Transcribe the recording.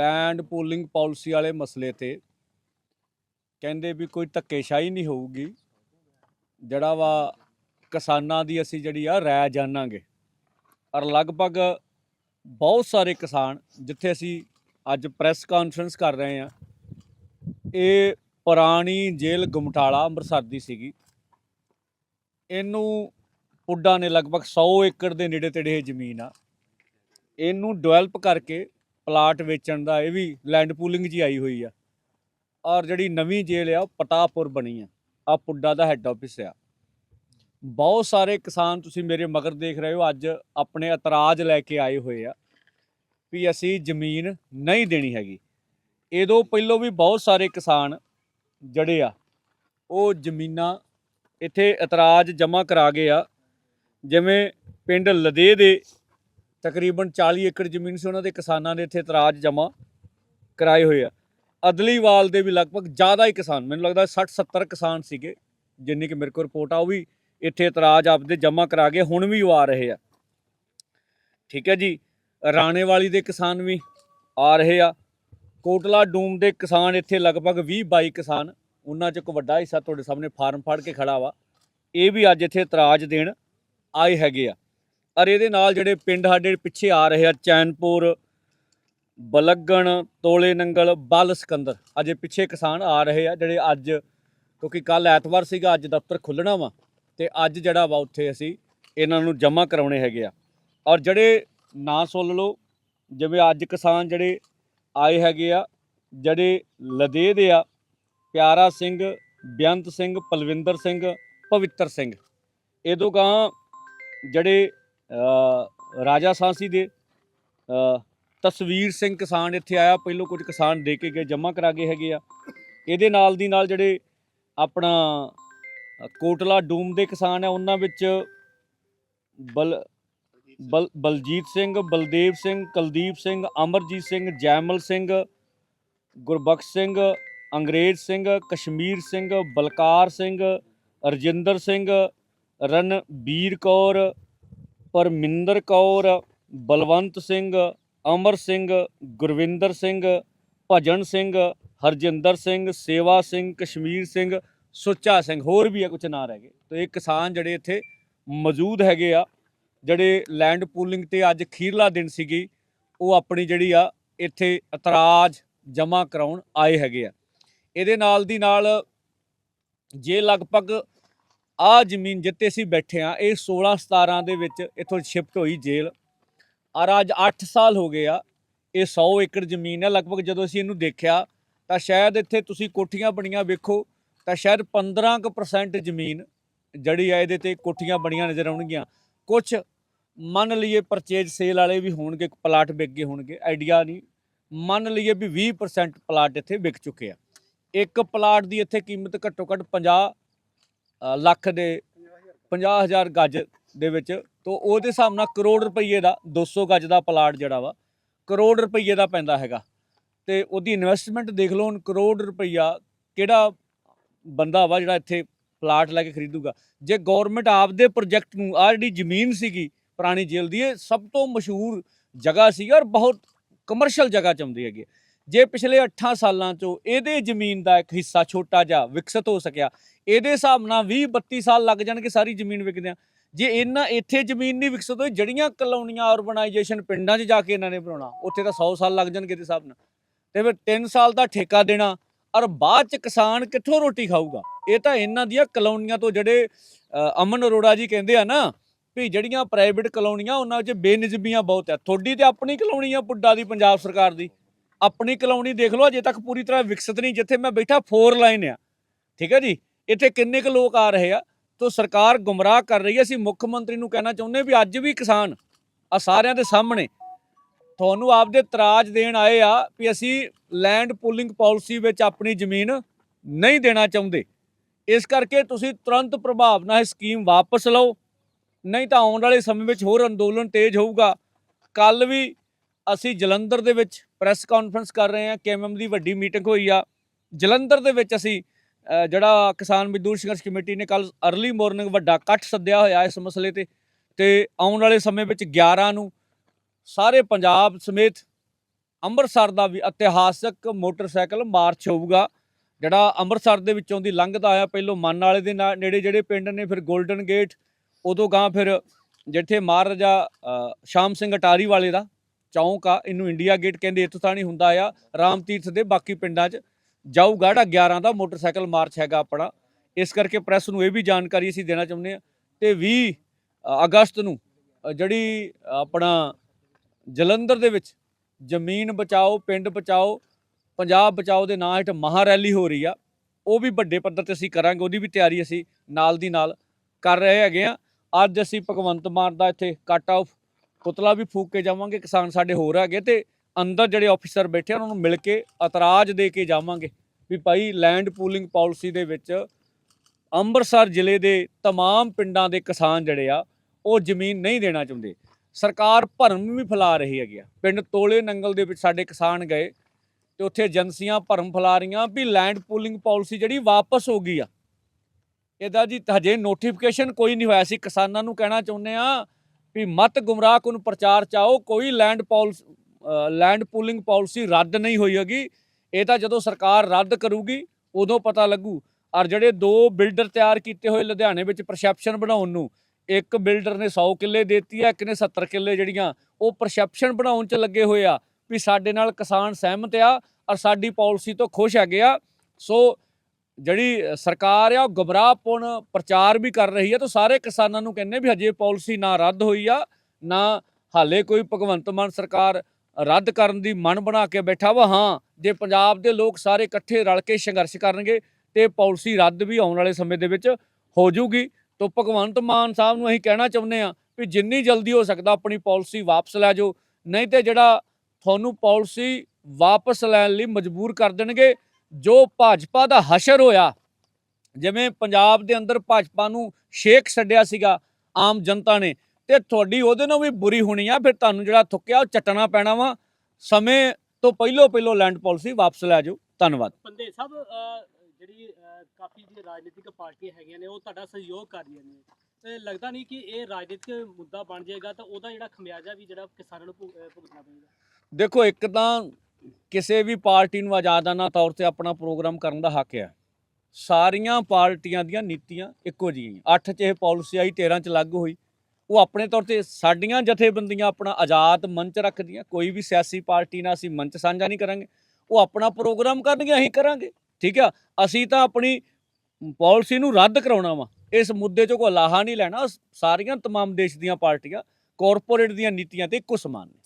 Land pooling policy ਵਾਲੇ ਮਸਲੇ ਤੇ ਕਹਿੰਦੇ ਵੀ ਕੋਈ ਧੱਕੇਸ਼ਾਹੀ ਨਹੀਂ ਹੋਊਗੀ। ਜਿਹੜਾ ਵਾ ਕਿਸਾਨਾਂ ਦੀ ਅਸੀਂ ਜਿਹੜੀ ਆ ਰਾਇ ਜਾਣਾਂਗੇ। ਔਰ ਲਗਭਗ ਬਹੁਤ ਸਾਰੇ ਕਿਸਾਨ ਜਿੱਥੇ ਅਸੀਂ ਅੱਜ ਪ੍ਰੈਸ ਕਾਨਫਰੰਸ ਕਰ ਰਹੇ ਹਾਂ, ਇਹ ਪੁਰਾਣੀ ਜੇਲ੍ਹ ਗੁਮਟਾਲਾ ਅੰਮ੍ਰਿਤਸਰ ਦੀ ਸੀਗੀ। ਇਹਨੂੰ ਪੁੱਡਾ ਨੇ ਲਗਭਗ 100 ਏਕੜ ਦੇ ਨੇੜੇ ਤੇੜੇ ਇਹ ਜ਼ਮੀਨ ਆ। ਇਹਨੂੰ ਡਿਵੈਲਪ ਕਰਕੇ ਪਲਾਟ ਵੇਚਣ ਦਾ, ਇਹ ਵੀ ਲੈਂਡ ਪੂਲਿੰਗ ਜੀ ਆਈ ਹੋਈ ਆ। ਔਰ ਜਿਹੜੀ ਨਵੀਂ ਜੇਲ੍ਹ ਆ, ਉਹ ਪਟਾਪੁਰ ਬਣੀ ਆ। ਆ ਪੁੱਡਾ ਦਾ ਹੈੱਡ ਆਫਿਸ ਆ। ਬਹੁਤ ਸਾਰੇ ਕਿਸਾਨ ਤੁਸੀਂ ਮੇਰੇ ਮਗਰ ਦੇਖ ਰਹੇ ਹੋ, ਅੱਜ ਆਪਣੇ ਇਤਰਾਜ਼ ਲੈ ਕੇ ਆਏ ਹੋਏ ਆ ਵੀ ਅਸੀਂ ਜ਼ਮੀਨ ਨਹੀਂ ਦੇਣੀ ਹੈਗੀ। ਇਹਦੋਂ ਪਹਿਲਾਂ ਵੀ ਬਹੁਤ ਸਾਰੇ ਕਿਸਾਨ ਜਿਹੜੇ ਆ। ਉਹ ਜ਼ਮੀਨਾਂ ਇੱਥੇ ਇਤਰਾਜ਼ ਜਮ੍ਹਾਂ ਕਰਾ ਗਏ ਆ। ਜਿਵੇਂ ਪਿੰਡ ਲਦੇ ਦੇ ਤਕਰੀਬਨ 40 ਏਕੜ ਜ਼ਮੀਨ ਸੀ, ਉਹਨਾਂ ਦੇ ਕਿਸਾਨਾਂ ਨੇ ਇੱਥੇ ਇਤਰਾਜ਼ ਜਮ੍ਹਾਂ ਕਰਾਏ ਹੋਏ ਆ। ਅਦਲੀਵਾਲ ਦੇ ਵੀ ਲਗਭਗ ਜ਼ਿਆਦਾ ਹੀ ਕਿਸਾਨ, ਮੈਨੂੰ ਲੱਗਦਾ 60 70 ਕਿਸਾਨ ਸੀਗੇ, ਜਿੰਨੀ ਕਿ ਮੇਰੇ ਕੋਲ ਰਿਪੋਰਟ ਆ, ਉਹ ਵੀ ਇੱਥੇ ਇਤਰਾਜ਼ ਆਪਦੇ ਜਮ੍ਹਾਂ ਕਰਾ ਕੇ ਹੁਣ ਵੀ ਉਹ ਆ ਰਹੇ ਆ। ਠੀਕ ਹੈ ਜੀ, ਰਾਣੇਵਾਲੀ ਦੇ ਕਿਸਾਨ ਵੀ ਆ ਰਹੇ ਆ। ਕੋਟਲਾ ਡੂਮ ਦੇ ਕਿਸਾਨ ਇੱਥੇ ਲਗਭਗ 20 22 ਕਿਸਾਨ, ਉਹਨਾਂ 'ਚ ਇੱਕ ਵੱਡਾ ਹਿੱਸਾ ਤੁਹਾਡੇ ਸਾਹਮਣੇ ਫਾਰਮ ਫੜ ਕੇ ਖੜਾ ਵਾ। ਇਹ ਵੀ ਅੱਜ ਇੱਥੇ ਇਤਰਾਜ਼ ਦੇਣ ਆਏ ਹੈਗੇ ਆ। ਔਰ ਇਹਦੇ ਨਾਲ ਜਿਹੜੇ ਪਿੰਡ ਸਾਡੇ ਪਿੱਛੇ ਆ ਰਹੇ ਆ, ਚੈਨਪੁਰ, ਬਲੱਗਣ, ਤੋਲੇ ਨੰਗਲ, ਬਲ ਸਿਕੰਦਰ, ਅਜੇ ਪਿੱਛੇ ਕਿਸਾਨ ਆ ਰਹੇ ਆ, ਜਿਹੜੇ ਅੱਜ, ਕਿਉਂਕਿ ਕੱਲ ਐਤਵਾਰ ਸੀਗਾ, ਅੱਜ ਦਫ਼ਤਰ ਖੁੱਲਣਾ ਵਾ, ਤੇ ਅੱਜ ਜਿਹੜਾ ਵਾ ਉੱਥੇ ਅਸੀਂ ਇਹਨਾਂ ਨੂੰ ਜਮ੍ਹਾਂ ਕਰਾਉਣੇ ਹੈਗੇ ਆ। ਔਰ ਜਿਹੜੇ ਨਾ ਸੁਣ ਲਓ, ਜਿਵੇਂ ਅੱਜ ਕਿਸਾਨ ਜਿਹੜੇ ਆਏ ਹੈਗੇ ਆ, ਜਿਹੜੇ ਲਦੇ ਦੇ ਆ, ਪਿਆਰਾ ਸਿੰਘ ਬੇਅੰਤ ਸਿੰਘ, ਪਲਵਿੰਦਰ ਸਿੰਘ, ਪਵਿੱਤਰ ਸਿੰਘ ਇਹ ਇਹਦੋਂ ਗਾਂ ਜਿਹੜੇ ਰਾਜਾ ਸਾਂਸੀ ਦੇ ਤਸਵੀਰ ਸਿੰਘ ਕਿਸਾਨ ਇੱਥੇ ਆਇਆ, ਪਹਿਲੋਂ ਕੁਝ ਕਿਸਾਨ ਦੇ ਕੇ ਗਏ, ਜਮ੍ਹਾਂ ਕਰਾ ਗਏ ਹੈਗੇ ਆ। ਇਹਦੇ ਨਾਲ ਦੀ ਨਾਲ ਜਿਹੜੇ ਆਪਣਾ ਕੋਟਲਾ ਡੂਮ ਦੇ ਕਿਸਾਨ ਆ, ਉਹਨਾਂ ਵਿੱਚ ਬਲ ਬਲ, ਬਲਜੀਤ ਸਿੰਘ, ਬਲਦੇਵ ਸਿੰਘ, ਕੁਲਦੀਪ ਸਿੰਘ, ਅਮਰਜੀਤ ਸਿੰਘ, ਜੈਮਲ ਸਿੰਘ, ਗੁਰਬਖਸ਼ ਸਿੰਘ, ਅੰਗਰੇਜ਼ ਸਿੰਘ, ਕਸ਼ਮੀਰ ਸਿੰਘ, ਬਲਕਾਰ ਸਿੰਘ, ਰਜਿੰਦਰ ਸਿੰਘ, ਰਣਬੀਰ ਕੌਰ ਪਰਮਿੰਦਰ ਕੌਰ, ਬਲਵੰਤ ਸਿੰਘ, ਅਮਰ ਸਿੰਘ, ਗੁਰਵਿੰਦਰ ਸਿੰਘ, ਭਜਨ ਸਿੰਘ, ਹਰਜਿੰਦਰ ਸਿੰਘ, ਸੇਵਾ ਸਿੰਘ, ਕਸ਼ਮੀਰ ਸਿੰਘ, ਸੁੱਚਾ ਸਿੰਘ, ਹੋਰ ਵੀ ਆ ਕੁਝ ਨਾਂ ਰਹਿ ਗਏ। ਤੇ ਇਹ ਕਿਸਾਨ ਜਿਹੜੇ ਇੱਥੇ ਮੌਜੂਦ ਹੈਗੇ ਆ, ਜਿਹੜੇ ਲੈਂਡ ਪੂਲਿੰਗ ਤੇ ਅੱਜ ਖੀਰਲਾ ਦਿਨ ਸੀਗੀ, ਉਹ ਆਪਣੀ ਜਿਹੜੀ ਆ, ਇੱਥੇ ਇਤਰਾਜ਼ ਜਮ੍ਹਾਂ ਕਰਾਉਣ ਆਏ ਹੈਗੇ ਆ। ਇਹਦੇ ਨਾਲ ਦੀ ਨਾਲ ਜੇ ਲਗਭਗ ਆ ਜ਼ਮੀਨ ਜਿੱਤੇ ਅਸੀਂ ਬੈਠੇ ਆ ਇਹ 16 17 ਦੇ ਵਿੱਚ ਇੱਥੋਂ ਸ਼ਿਫਟ ਹੋਈ ਜੇਲ੍ਹ। ਔਰ ਅੱਜ 8 ਸਾਲ ਹੋ ਗਏ ਆ, ਇਹ 100 ਏਕੜ ਜ਼ਮੀਨ ਹੈ। ਲਗਭਗ ਜਦੋਂ ਅਸੀਂ ਇਹਨੂੰ ਦੇਖਿਆ, ਤਾਂ ਸ਼ਾਇਦ ਇੱਥੇ ਤੁਸੀਂ ਕੋਠੀਆਂ ਬਣੀਆਂ ਵੇਖੋ, ਤਾਂ ਸ਼ਾਇਦ 15% ਜ਼ਮੀਨ ਜਿਹੜੀ ਆ ਇਹਦੇ ਤੇ ਕੋਠੀਆਂ ਬਣੀਆਂ ਨਜ਼ਰ ਆਉਣਗੀਆਂ। ਕੁਝ ਮੰਨ ਲਈਏ ਪਰਚੇਜ ਸੇਲ ਵਾਲੇ ਵੀ ਹੋਣਗੇ ਪਲਾਟ ਵਿਕ ਗਏ ਹੋਣਗੇ ਆਈਡੀਆ ਨਹੀਂ। ਮੰਨ ਲਈਏ ਵੀ 20% ਪਲਾਟ ਇੱਥੇ ਵਿਕ ਚੁੱਕੇ ਆ। ਇੱਕ ਪਲਾਟ ਦੀ ਇੱਥੇ ਕੀਮਤ ਘੱਟੋ ਘੱਟ 50 ਲੱਖ ਦੇ 50000 ਗੱਜ ਦੇ ਵਿੱਚ ਤੋਂ ਉਹਦੇ ਹਿਸਾਬ ਨਾਲ ਕਰੋੜ ਰੁਪਏ ਦਾ 200 ਗੱਜ ਦਾ ਪਲਾਟ ਜਿਹੜਾ ਵਾ, ਕਰੋੜ ਰੁਪਏ ਦਾ ਪੈਂਦਾ ਹੈਗਾ ਤੇ ਉਹਦੀ ਇਨਵੈਸਟਮੈਂਟ ਦੇਖ ਲਓ ਹੁਣ ਕਰੋੜ ਰੁਪਈਆ ਕਿਹੜਾ ਬੰਦਾ ਵਾ ਜਿਹੜਾ ਇੱਥੇ ਪਲਾਟ ਲੈ ਕੇ ਖਰੀਦੂਗਾ ਜੇ ਗਵਰਨਮੈਂਟ ਆਪਦੇ ਪ੍ਰੋਜੈਕਟ ਨੂੰ ਆ ਜਿਹੜੀ ਜ਼ਮੀਨ ਸੀਗੀ ਪੁਰਾਣੀ ਜੇਲ੍ਹ ਦੀ, ਇਹ ਸਭ ਤੋਂ ਮਸ਼ਹੂਰ ਜਗ੍ਹਾ ਸੀ ਔਰ ਬਹੁਤ ਕਮਰਸ਼ੀਅਲ ਜਗ੍ਹਾ ਚੰਦੀ ਹੈਗੀ ਹੈ। ਜੇ ਪਿਛਲੇ 8 ਸਾਲਾਂ ਚੋਂ ਇਹਦੇ ਜ਼ਮੀਨ ਦਾ ਇੱਕ ਹਿੱਸਾ ਛੋਟਾ ਜਿਹਾ ਵਿਕਸਿਤ ਹੋ ਸਕਿਆ, ਇਹਦੇ ਹਿਸਾਬ ਨਾਲ 20 32 ਸਾਲ ਲੱਗ ਜਾਣਗੇ ਸਾਰੀ ਜ਼ਮੀਨ ਵਿਕਦਿਆਂ। ਜੇ ਇਹਨਾਂ ਇੱਥੇ ਜ਼ਮੀਨ ਨਹੀਂ ਵਿਕਸਿਤ ਹੋਈ ਜੜੀਆਂ ਕਲੋਨੀਆਂ ਆਰਬਨਾਈਜੇਸ਼ਨ ਪਿੰਡਾਂ 'ਚ ਜਾ ਕੇ ਇਹਨਾਂ ਨੇ ਬਣਾਉਣਾ, ਉੱਥੇ ਤਾਂ 100 ਸਾਲ ਲੱਗ ਜਾਣਗੇ ਦੇ ਹਿਸਾਬ ਨਾਲ। ਤੇ ਫਿਰ 3 ਸਾਲ ਦਾ ਠੇਕਾ ਦੇਣਾ, ਔਰ ਬਾਅਦ 'ਚ ਕਿਸਾਨ ਕਿੱਥੋਂ ਰੋਟੀ ਖਾਊਗਾ? ਇਹ ਤਾਂ ਇਹਨਾਂ ਦੀਆਂ ਕਲੋਨੀਆਂ ਤੋਂ ਜਿਹੜੇ ਅਮਨ ਅਰੋੜਾ ਜੀ ਕਹਿੰਦੇ ਆ ਨਾ, ਵੀ ਜਿਹੜੀਆਂ ਪ੍ਰਾਈਵੇਟ ਕਲੋਨੀਆਂ, ਉਹਨਾਂ 'ਚ ਬੇਨਿਜ਼ਮੀਆਂ ਬਹੁਤ ਆ। ਤੁਹਾਡੀ ਤੇ ਆਪਣੀ ਕਲੋਨੀ ਆ ਪੁੱਡਾ ਦੀ, ਪੰਜਾਬ ਸਰਕਾਰ ਦੀ। ਆਪਣੀ ਕਲੋਨੀ ਦੇਖ ਲਓ, ਅਜੇ ਤੱਕ ਪੂਰੀ ਤਰ੍ਹਾਂ ਵਿਕਸਿਤ ਨਹੀਂ, ਜਿੱਥੇ ਮੈਂ ਬੈਠਾ ਫੋਰ ਲਾਈਨ ਆ। ਠੀਕ ਹੈ ਜੀ? ਇੱਥੇ ਕਿੰਨੇ ਕੁ ਲੋਕ ਆ ਰਹੇ ਆ? ਤੋਂ ਸਰਕਾਰ ਗੁੰਮਰਾਹ ਕਰ ਰਹੀ ਹੈ। ਅਸੀਂ ਮੁੱਖ ਮੰਤਰੀ ਨੂੰ ਕਹਿਣਾ ਚਾਹੁੰਦੇ ਵੀ ਅੱਜ ਵੀ ਕਿਸਾਨ ਆ ਸਾਰਿਆਂ ਦੇ ਸਾਹਮਣੇ, ਤੁਹਾਨੂੰ ਆਪਦੇ ਤਰਾਜ ਦੇਣ ਆਏ ਆ ਵੀ ਅਸੀਂ ਲੈਂਡ ਪੂਲਿੰਗ ਪਾਲਿਸੀ ਵਿੱਚ ਆਪਣੀ ਜ਼ਮੀਨ ਨਹੀਂ ਦੇਣਾ ਚਾਹੁੰਦੇ। ਇਸ ਕਰਕੇ ਤੁਸੀਂ ਤੁਰੰਤ ਪ੍ਰਭਾਵ ਨਾਲ ਇਹ ਸਕੀਮ ਵਾਪਸ ਲਓ। ਨਹੀਂ ਤਾਂ ਆਉਣ ਵਾਲੇ ਸਮੇਂ ਵਿੱਚ ਹੋਰ ਅੰਦੋਲਨ ਤੇਜ਼ ਹੋਊਗਾ। ਕੱਲ ਵੀ ਅਸੀਂ ਜਲੰਧਰ ਦੇ ਵਿੱਚ ਪ੍ਰੈਸ ਕਾਨਫਰੰਸ ਕਰ ਰਹੇ ਹਾਂ ਕੇਐਮਐਮ ਦੀ ਵੱਡੀ ਮੀਟਿੰਗ ਹੋਈ ਆ। ਜਲੰਧਰ ਦੇ ਵਿੱਚ ਅਸੀਂ ਜਿਹੜਾ ਕਿਸਾਨ ਮਜ਼ਦੂਰ ਸੰਘਰਸ਼ ਕਮੇਟੀ ਨੇ ਕੱਲ ਅਰਲੀ ਮਾਰਨਿੰਗ ਵੱਡਾ ਇਕੱਠ ਸੱਦਿਆ ਹੋਇਆ ਇਸ ਮਸਲੇ ਤੇ ਤੇ ਆਉਣ ਵਾਲੇ ਸਮੇਂ ਵਿੱਚ 11 ਨੂੰ ਸਾਰੇ ਪੰਜਾਬ ਸਮੇਤ ਅੰਮ੍ਰਿਤਸਰ ਦਾ ਵੀ ਇਤਿਹਾਸਕ ਮੋਟਰਸਾਈਕਲ ਮਾਰਚ ਹੋਊਗਾ। ਜਿਹੜਾ ਅੰਮ੍ਰਿਤਸਰ ਦੇ ਵਿੱਚੋਂ ਦੀ ਲੰਘਦਾ ਆਇਆ ਪਹਿਲੋਂ ਮਨ ਵਾਲੇ ਦੇ ਨੇੜੇ ਜਿਹੜੇ ਪਿੰਡ ਨੇ ਫਿਰ 골ਡਨ ਗੇਟ ਉਦੋਂ ਗਾਂ ਫਿਰ ਜਿੱਥੇ ਮਹਾਰਾਜਾ ਸ਼ਾਮ ਸਿੰਘ ਅਟਾਰੀ ਵਾਲੇ ਦਾ ਚੌਂਕ ਆ, ਇਹਨੂੰ ਇੰਡੀਆ ਗੇਟ ਕਹਿੰਦੇ, ਇੱਥੋਂ ਤਾਂ ਨਹੀਂ ਹੁੰਦਾ ਆ। ਰਾਮ ਤੀਰਥ ਦੇ ਬਾਕੀ ਪਿੰਡਾਂ 'ਚ ਜਾਊਗਾ ਜਿਹੜਾ 11 ਦਾ ਮੋਟਰਸਾਈਕਲ ਮਾਰਚ ਹੈਗਾ ਆਪਣਾ। ਇਸ ਕਰਕੇ ਪ੍ਰੈਸ ਨੂੰ ਇਹ ਵੀ ਜਾਣਕਾਰੀ ਅਸੀਂ ਦੇਣਾ ਚਾਹੁੰਦੇ ਆ ਤੇ 20 ਅਗਸਤ ਨੂੰ ਜਿਹੜੀ ਆਪਣਾ ਜਲੰਧਰ ਦੇ ਵਿੱਚ ਜ਼ਮੀਨ ਬਚਾਓ, ਪਿੰਡ ਬਚਾਓ, ਪੰਜਾਬ ਬਚਾਓ ਦੇ ਨਾਂ ਹੇਠ ਮਹਾ ਰੈਲੀ ਹੋ ਰਹੀ ਆ। ਉਹ ਵੀ ਵੱਡੇ ਪੱਧਰ ਤੇ ਅਸੀਂ ਕਰਾਂਗੇ, ਉਹਦੀ ਵੀ ਤਿਆਰੀ ਅਸੀਂ ਨਾਲ ਦੀ ਨਾਲ ਕਰ ਰਹੇ ਹੈਗੇ ਆ। ਅੱਜ ਅਸੀਂ ਭਗਵੰਤ ਮਾਨ ਦਾ ਇੱਥੇ ਕੱਟ ਆਫ ਪੁਤਲਾ ਵੀ ਫੂਕ ਕੇ ਜਾਵਾਂਗੇ ਕਿਸਾਨ ਸਾਡੇ ਹੋਰ ਹੈਗੇ ਤੇ ਅੰਦਰ ਜਿਹੜੇ ਆਫੀਸਰ ਬੈਠੇ ਆ ਉਹਨਾਂ ਨੂੰ ਮਿਲ ਕੇ ਇਤਰਾਜ਼ ਦੇ ਕੇ ਜਾਵਾਂਗੇ ਵੀ ਭਾਈ ਲੈਂਡ ਪੂਲਿੰਗ ਪਾਲਿਸੀ ਦੇ ਵਿੱਚ ਅੰਮ੍ਰਿਤਸਰ ਜ਼ਿਲ੍ਹੇ ਦੇ तमाम ਪਿੰਡਾਂ ਦੇ ਕਿਸਾਨ ਜਿਹੜੇ ਆ ਉਹ ਜ਼ਮੀਨ ਨਹੀਂ ਦੇਣਾ ਚਾਹੁੰਦੇ ਸਰਕਾਰ ਭਰਮ ਵੀ ਫੈਲਾ ਰਹੀ ਹੈਗੀ ਆ ਪਿੰਡ ਤੋਲੇ ਨੰਗਲ ਦੇ ਵਿੱਚ ਸਾਡੇ ਕਿਸਾਨ ਗਏ ਤੇ ਉੱਥੇ ਏਜੰਸੀਆਂ ਭਰਮ ਫੈਲਾ ਰਹੀਆਂ ਵੀ ਲੈਂਡ ਪੂਲਿੰਗ ਪਾਲਿਸੀ ਜਿਹੜੀ ਵਾਪਸ ਹੋ ਗਈ ਆ ਇਹਦਾ ਜੀ ਹਜੇ ਨੋਟੀਫਿਕੇਸ਼ਨ ਕੋਈ ਨਹੀਂ ਹੋਇਆ ਸੀ ਕਿਸਾਨਾਂ ਨੂੰ ਕਹਿਣਾ ਚਾਹੁੰਦੇ ਆ ਵੀ ਮਤ ਗੁੰਮਰਾਹ ਕੁਨ ਪ੍ਰਚਾਰ ਚਾਓ ਕੋਈ land policy land pooling policy ਰੱਦ ਨਹੀਂ ਹੋਈ ਹੈਗੀ। ਇਹ ਤਾਂ ਜਦੋਂ ਸਰਕਾਰ ਰੱਦ ਕਰੂਗੀ, ਉਦੋਂ ਪਤਾ ਲੱਗੂ। ਔਰ ਜਿਹੜੇ ਦੋ ਬਿਲਡਰ ਤਿਆਰ ਕੀਤੇ ਹੋਏ ਲੁਧਿਆਣੇ ਵਿੱਚ ਪਰਸੈਪਸ਼ਨ ਬਣਾਉਣ ਨੂੰ, ਇੱਕ ਬਿਲਡਰ ਨੇ 100 ਕਿੱਲੇ ਦਿੱਤੀ ਆ, ਇੱਕ ਨੇ 70 ਕਿੱਲੇ ਜਿਹੜੀਆਂ, ਉਹ ਪਰਸੈਪਸ਼ਨ ਬਣਾਉਣ 'ਚ ਲੱਗੇ ਹੋਏ ਆ, ਵੀ ਸਾਡੇ ਨਾਲ ਕਿਸਾਨ ਸਹਿਮਤ ਆ, ਔਰ ਸਾਡੀ ਪਾਲਿਸੀ ਤੋਂ ਖੁਸ਼ ਹੈਗੇ ਆ। ਸੋ ਜਿਹੜੀ ਸਰਕਾਰ ਆ, ਉਹ ਗੁੰਮਰਾਹਪੂਰਨ ਪ੍ਰਚਾਰ ਵੀ ਕਰ ਰਹੀ ਹੈ ਤਾਂ ਸਾਰੇ ਕਿਸਾਨਾਂ ਨੂੰ ਕਹਿੰਨੇ ਵੀ ਹਜੇ ਪਾਲਿਸੀ ਨਾ ਰੱਦ ਹੋਈ ਆ, ਨਾ ਹਾਲੇ ਕੋਈ ਭਗਵੰਤ ਮਾਨ ਸਰਕਾਰ ਰੱਦ ਕਰਨ ਦੀ ਮਨ ਬਣਾ ਕੇ ਬੈਠਾ ਵਾ। ਹਾਂ, ਜੇ ਪੰਜਾਬ ਦੇ ਲੋਕ ਸਾਰੇ ਇਕੱਠੇ ਰਲ ਕੇ ਸੰਘਰਸ਼ ਕਰਨਗੇ ਤੇ ਪਾਲਿਸੀ ਰੱਦ ਵੀ ਆਉਣ ਵਾਲੇ ਸਮੇਂ ਦੇ ਵਿੱਚ ਹੋ ਜਾਊਗੀ। ਤਾਂ ਭਗਵੰਤ ਮਾਨ ਸਾਹਿਬ ਨੂੰ ਅਸੀਂ ਕਹਿਣਾ ਚਾਹੁੰਦੇ ਆ ਵੀ ਜਿੰਨੀ ਜਲਦੀ ਹੋ ਸਕਦਾ ਆਪਣੀ ਪਾਲਿਸੀ ਵਾਪਸ ਲੈ ਜਾਓ, ਨਹੀਂ ਤੇ ਜਿਹੜਾ ਤੁਹਾਨੂੰ ਪਾਲਿਸੀ ਵਾਪਸ ਲੈਣ ਲਈ ਮਜਬੂਰ ਕਰ ਦੇਣਗੇ ਜੋ ਭਾਜਪਾ ਦਾ ਹਸ਼ਰ ਹੋਇਆ ਜਿਵੇਂ ਪੰਜਾਬ ਦੇ ਅੰਦਰ ਭਾਜਪਾ ਨੂੰ ਸ਼ੇਕ ਛੱਡਿਆ ਸੀਗਾ ਆਮ ਜਨਤਾ ਨੇ ਤੇ ਤੁਹਾਡੀ ਉਹਦੇ ਨਾਲ ਵੀ ਬੁਰੀ ਹੋਣੀ ਆ ਫਿਰ ਤੁਹਾਨੂੰ ਜਿਹੜਾ ਥੁੱਕਿਆ ਉਹ ਚੱਟਣਾ ਪੈਣਾ ਵਾ। ਸਮੇਂ ਤੋਂ ਪਹਿਲੋਂ ਪਹਿਲੋਂ ਲੈਂਡ ਪਾਲਿਸੀ ਵਾਪਸ ਲੈ ਜਾਓ। ਧੰਨਵਾਦ। ਬੰਦੇ ਸਾਹਿਬ ਜਿਹੜੀ ਕਾਫੀ ਜਿਹੜੀ ਰਾਜਨੀਤਿਕ ਪਾਰਟੀਆਂ ਹੈਗੀਆਂ ਨੇ ਉਹ ਤੁਹਾਡਾ ਸਹਿਯੋਗ ਕਰ ਰਹੀਆਂ ਨੇ। ਤੇ ਲੱਗਦਾ ਨਹੀਂ ਕਿ ਇਹ ਰਾਜਨੀਤਿਕ ਮੁੱਦਾ ਬਣ ਜਾਏਗਾ ਤਾਂ ਉਹਦਾ ਜਿਹੜਾ ਖਮਿਆਜਾ ਵੀ ਜਿਹੜਾ ਕਿਸਾਨਾਂ ਨੂੰ ਭੁਗਤਣਾ ਪਏਗਾ। ਦੇਖੋ ਇੱਕ ਤਾਂ ਕਿਸੇ ਵੀ ਪਾਰਟੀ ਨੂੰ ਆਜ਼ਾਦਾਨਾ ਤੌਰ ਤੇ ਆਪਣਾ ਪ੍ਰੋਗਰਾਮ ਕਰਨ ਦਾ ਹੱਕ ਹੈ। ਸਾਰੀਆਂ ਪਾਰਟੀਆਂ ਦੀਆਂ ਨੀਤੀਆਂ ਇੱਕੋ ਜਿਹੀਆਂ 8 ਚ ਇਹ ਪਾਲਿਸੀ ਆਈ 13 ਚ ਲਾਗੂ ਹੋਈ। ਉਹ ਆਪਣੇ ਤੌਰ ਤੇ ਸਾਡੀਆਂ ਜਥੇਬੰਦੀਆਂ ਆਪਣਾ ਆਜ਼ਾਦ ਮੰਚ ਰੱਖਦੀਆਂ। ਕੋਈ ਵੀ ਸਿਆਸੀ ਪਾਰਟੀ ਨਾਲ ਅਸੀਂ ਮੰਚ ਸਾਂਝਾ ਨਹੀਂ ਕਰਾਂਗੇ। ਉਹ ਆਪਣਾ ਪ੍ਰੋਗਰਾਮ ਕਰਨਗੇ ਅਸੀਂ ਕਰਾਂਗੇ। ਠੀਕ ਆ? ਅਸੀਂ ਤਾਂ ਆਪਣੀ ਪਾਲਿਸੀ ਨੂੰ ਰੱਦ ਕਰਾਉਣਾ ਵਾ। ਇਸ ਮੁੱਦੇ 'ਚੋਂ ਕੋਈ ਲਾਹਾ ਨਹੀਂ ਲੈਣਾ। ਸਾਰੀਆਂ ਤਮਾਮ ਦੇਸ਼ ਦੀਆਂ ਪਾਰਟੀਆਂ, ਕਾਰਪੋਰੇਟ ਦੀਆਂ ਨੀਤੀਆਂ ਤੇ ਇੱਕੋ ਸਮਾਨ ਨੇ।